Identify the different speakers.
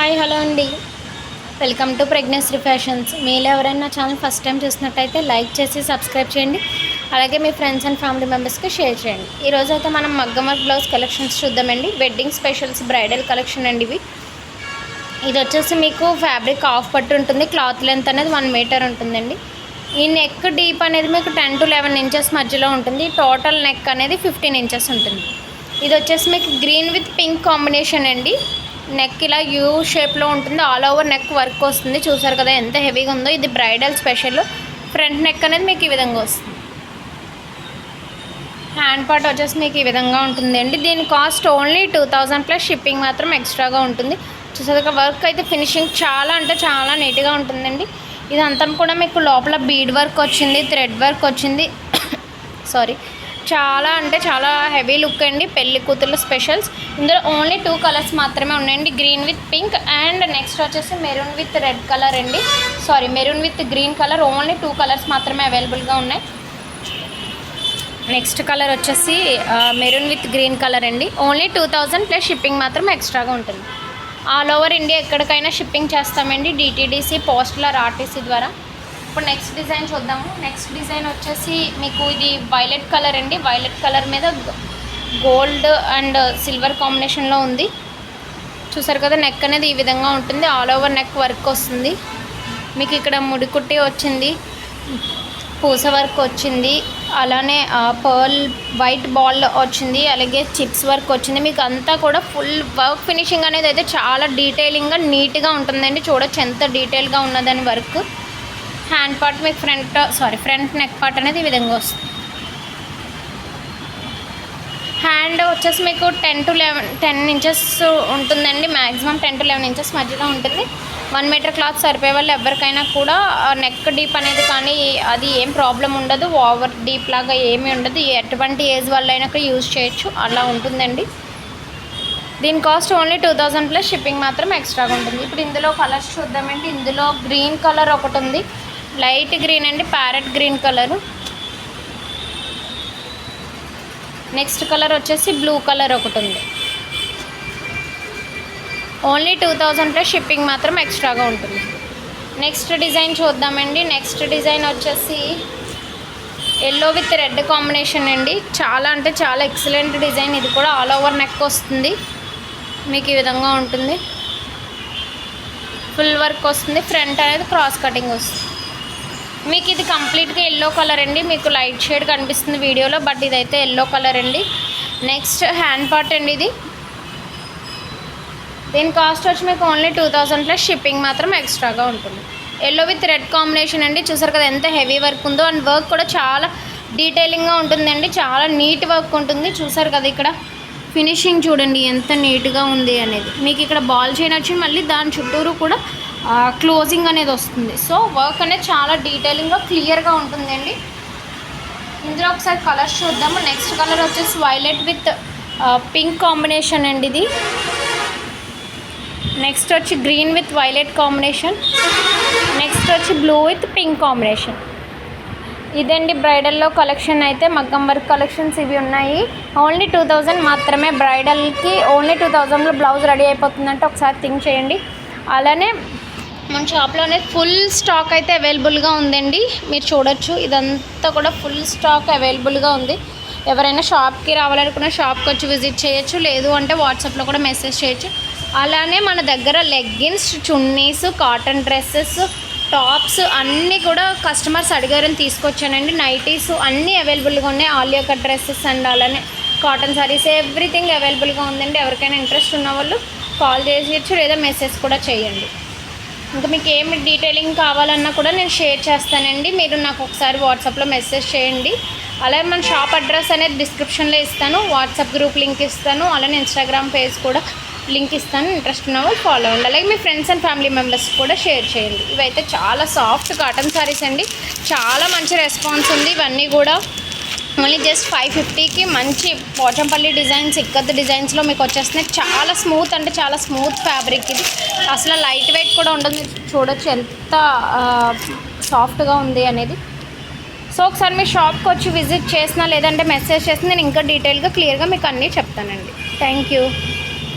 Speaker 1: Hi hello అండి. Welcome to pregnancy fashions. మీరు ఎవరైనా ఛానల్ ఫస్ట్ టైం చూసినట్టయితే లైక్ చేసి సబ్స్క్రైబ్ చేయండి. అలాగే మీ ఫ్రెండ్స్ అండ్ ఫ్యామిలీ మెంబర్స్కి షేర్ చేయండి. ఈరోజు అయితే మనం మగ్గం వర్క్ బ్లౌజ్ కలెక్షన్స్ చూద్దామండి. వెడ్డింగ్ స్పెషల్స్ బ్రైడల్ కలెక్షన్ అండి ఇవి. ఇది వచ్చేసి మీకు ఫ్యాబ్రిక్ ఆఫ్ పట్టు ఉంటుంది. క్లాత్ లెంత్ అనేది వన్ మీటర్ ఉంటుందండి. ఈ నెక్ డీప్ అనేది మీకు టెన్ టు లెవెన్ ఇంచెస్ మధ్యలో ఉంటుంది. టోటల్ నెక్ అనేది ఫిఫ్టీన్ ఇంచెస్ ఉంటుంది. ఇది వచ్చేసి మీకు గ్రీన్ విత్ పింక్ కాంబినేషన్ అండి. నెక్ ఇలా యూ షేప్లో ఉంటుంది. ఆల్ ఓవర్ నెక్ వర్క్ వస్తుంది. చూసారు కదా ఎంత హెవీగా ఉందో. ఇది బ్రైడల్ స్పెషల్ ఫ్రంట్ నెక్ అనేది మీకు ఈ విధంగా వస్తుంది. హ్యాండ్ పార్ట్ వచ్చేసి మీకు ఈ విధంగా ఉంటుందండి దీని cost only two thousand plus shipping మాత్రం ఎక్స్ట్రాగా ఉంటుంది. చూసారు వర్క్ అయితే ఫినిషింగ్ చాలా అంటే చాలా నీట్గా ఉంటుందండి ఇదంతా కూడా మీకు లోపల బీడ్ వర్క్ వచ్చింది థ్రెడ్ వర్క్ వచ్చింది. సారీ చాలా అంటే చాలా హెవీ లుక్ అండి. పెళ్ళి కూతుర్ల స్పెషల్స్ ఇందులో ఓన్లీ టూ కలర్స్ మాత్రమే ఉన్నాయండి. Green with pink and next వచ్చేసి మెరూన్ విత్ రెడ్ కలర్ అండి. Sorry maroon with green colour only two colours మాత్రమే అవైలబుల్గా ఉన్నాయి. నెక్స్ట్ కలర్ వచ్చేసి మెరూన్ విత్ గ్రీన్ కలర్ అండి. Only two thousand plus shipping మాత్రం ఎక్స్ట్రాగా ఉంటుంది. ఆల్ ఓవర్ ఇండియా ఎక్కడికైనా షిప్పింగ్ చేస్తామండి. డిటీడీసీ పోస్టల్ ఆర్టీసీ ద్వారా. ఇప్పుడు నెక్స్ట్ డిజైన్ చూద్దాము. నెక్స్ట్ డిజైన్ వచ్చేసి మీకు ఇది వైలెట్ కలర్ అండి. వైలెట్ కలర్ మీద గోల్డ్ అండ్ సిల్వర్ కాంబినేషన్లో ఉంది. చూసారు కదా నెక్ అనేది ఈ విధంగా ఉంటుంది. ఆల్ ఓవర్ నెక్ వర్క్ వస్తుంది. మీకు ఇక్కడ ముడికుట్టి వచ్చింది. పూస వర్క్ వచ్చింది. అలానే పర్ల్ వైట్ బాల్ వచ్చింది. అలాగే చిప్స్ వర్క్ వచ్చింది. మీకు అంతా కూడా ఫుల్ వర్క్ ఫినిషింగ్ అనేది అయితే చాలా డీటెయిలింగ్గా నీట్గా ఉంటుందండి. చూడొచ్చు ఎంత డీటెయిల్గా ఉన్నదని వర్క్ హ్యాండ్ పార్ట్ మీకు front sorry front neck part అనేది ఈ విధంగా వస్తుంది. హ్యాండ్ వచ్చేసి మీకు ten to eleven ten inches ఉంటుందండి. Maximum ten to eleven inches మధ్యలో ఉంటుంది. వన్ మీటర్ క్లాత్ సరిపోయే వాళ్ళు ఎవరికైనా కూడా నెక్ డీప్ అనేది కానీ అది ఏం ప్రాబ్లం ఉండదు. ఓవర్ డీప్ లాగా ఏమీ ఉండదు. ఎటువంటి ఏజ్ వాళ్ళైనా కూడా యూజ్ చేయొచ్చు. అలా ఉంటుందండి. దీని cost only two thousand plus shipping మాత్రం ఎక్స్ట్రాగా ఉంటుంది. ఇప్పుడు ఇందులో కలర్స్ చూద్దామండి ఇందులో గ్రీన్ కలర్ ఒకటి ఉంది. లైట్ గ్రీన్ అండి parrot green colour. Next colour వచ్చేసి బ్లూ కలర్ ఒకటి ఉంది only two thousand plus shipping మాత్రం ఎక్స్ట్రాగా ఉంటుంది. నెక్స్ట్ డిజైన్ చూద్దామండి. నెక్స్ట్ డిజైన్ వచ్చేసి ఎల్లో విత్ రెడ్ కాంబినేషన్ అండి. చాలా అంటే చాలా ఎక్సలెంట్ డిజైన్. ఇది కూడా ఆల్ ఓవర్ నెక్ వస్తుంది. మీకు ఈ విధంగా ఉంటుంది. ఫుల్ వర్క్ వస్తుంది. ఫ్రంట్ అనేది క్రాస్ కటింగ్ వస్తుంది. మీకు ఇది కంప్లీట్గా ఎల్లో కలర్ అండి. మీకు లైట్ షేడ్ కనిపిస్తుంది వీడియోలో బట్ ఇదైతే ఎల్లో కలర్ అండి. నెక్స్ట్ హ్యాండ్ పార్ట్ అండి ఇది. దీని కాస్ట్ వచ్చి మీకు only two thousand plus shipping మాత్రం ఎక్స్ట్రాగా ఉంటుంది. ఎల్లో విత్ రెడ్ కాంబినేషన్ అండి. చూసారు కదా ఎంత హెవీ వర్క్ ఉందో అండ్ వర్క్ కూడా చాలా డీటెయిలింగ్గా ఉంటుందండి. చాలా నీట్ వర్క్ ఉంటుంది. చూసారు కదా ఇక్కడ. ఫినిషింగ్ చూడండి ఎంత నీట్గా ఉంది అనేది. మీకు ఇక్కడ బాల్ చైన్ వచ్చి మళ్ళీ దాని చుట్టూరు కూడా క్లోజింగ్ అనేది వస్తుంది. సో వర్క్ అనేది చాలా డీటెయిలింగ్గా క్లియర్గా ఉంటుందండి. ఇందులో ఒకసారి కలర్స్ చూద్దాము. నెక్స్ట్ కలర్ వచ్చేసి వైలెట్ విత్ పింక్ కాంబినేషన్ అండి ఇది. నెక్స్ట్ వచ్చి green with violet combination next వచ్చి బ్లూ విత్ పింక్ కాంబినేషన్ ఇదండి బ్రైడల్లో కలెక్షన్ అయితే మగ్గం వర్క్ కలెక్షన్స్ ఇవి ఉన్నాయి. ఓన్లీ టూ థౌజండ్ మాత్రమే బ్రైడల్కి ఓన్లీ టూ థౌజండ్లో బ్లౌజ్ రెడీ అయిపోతుందంటే ఒకసారి థింక్ చేయండి. అలానే మన షాప్లోనే ఫుల్ స్టాక్ అయితే అవైలబుల్గా ఉందండి. మీరు చూడొచ్చు ఇదంతా కూడా ఫుల్ స్టాక్ అవైలబుల్గా ఉంది. ఎవరైనా షాప్కి రావాలనుకున్న షాప్కి వచ్చి విజిట్ చేయొచ్చు లేదు అంటే వాట్సాప్లో కూడా మెసేజ్ చేయొచ్చు. అలానే మన దగ్గర leggings chunnis cotton dresses tops అన్నీ కూడా కస్టమర్స్ అడిగారని తీసుకొచ్చానండి. నైటీస్ అన్నీ అవైలబుల్గా ఉన్నాయి. ఆల్ యొక్క డ్రెస్సెస్ అండ్ అలానే కాటన్ సారీస్. ఎవ్రీథింగ్ అవైలబుల్గా ఉందండి. ఎవరికైనా ఇంట్రెస్ట్ ఉన్న వాళ్ళు కాల్ చేసేయచ్చు లేదా మెసేజ్ కూడా చేయండి. ఇంకా మీకు ఏమి డీటెయిలింగ్ కావాలన్నా కూడా నేను షేర్ చేస్తానండి. మీరు నాకు ఒకసారి వాట్సాప్లో మెసేజ్ చేయండి. అలాగే మన షాప్ అడ్రస్ అనేది డిస్క్రిప్షన్లో ఇస్తాను. వాట్సాప్ గ్రూప్ లింక్ ఇస్తాను. అలానే ఇన్స్టాగ్రామ్ పేజ్ కూడా లింక్ ఇస్తాను ఇంట్రెస్ట్ ఉన్న వాళ్ళు ఫాలో అవ్వండి. అలాగే మీ ఫ్రెండ్స్ అండ్ ఫ్యామిలీ మెంబర్స్ కూడా షేర్ చేయండి. ఇవైతే చాలా సాఫ్ట్ కాటన్ సారీస్ అండి. చాలా మంచి రెస్పాన్స్ ఉంది. ఇవన్నీ కూడా ఓన్లీ జస్ట్ ఫైవ్ ఫిఫ్టీకి మంచి పోచంపల్లి డిజైన్స్ ఇక్కత్ డిజైన్స్లో మీకు వచ్చేస్తున్నాయి. చాలా స్మూత్ అంటే చాలా స్మూత్ ఫ్యాబ్రిక్ ఇది. అసలు లైట్ వెయిట్ కూడా ఉండదు. చూడొచ్చు ఎంత సాఫ్ట్గా ఉంది అనేది. సో ఒకసారి మీ షాప్కి వచ్చి విజిట్ చేసినా లేదంటే మెసేజ్ చేసినా నేను ఇంకా డీటెయిల్గా క్లియర్గా మీకు అన్నీ చెప్తానండి. Thank you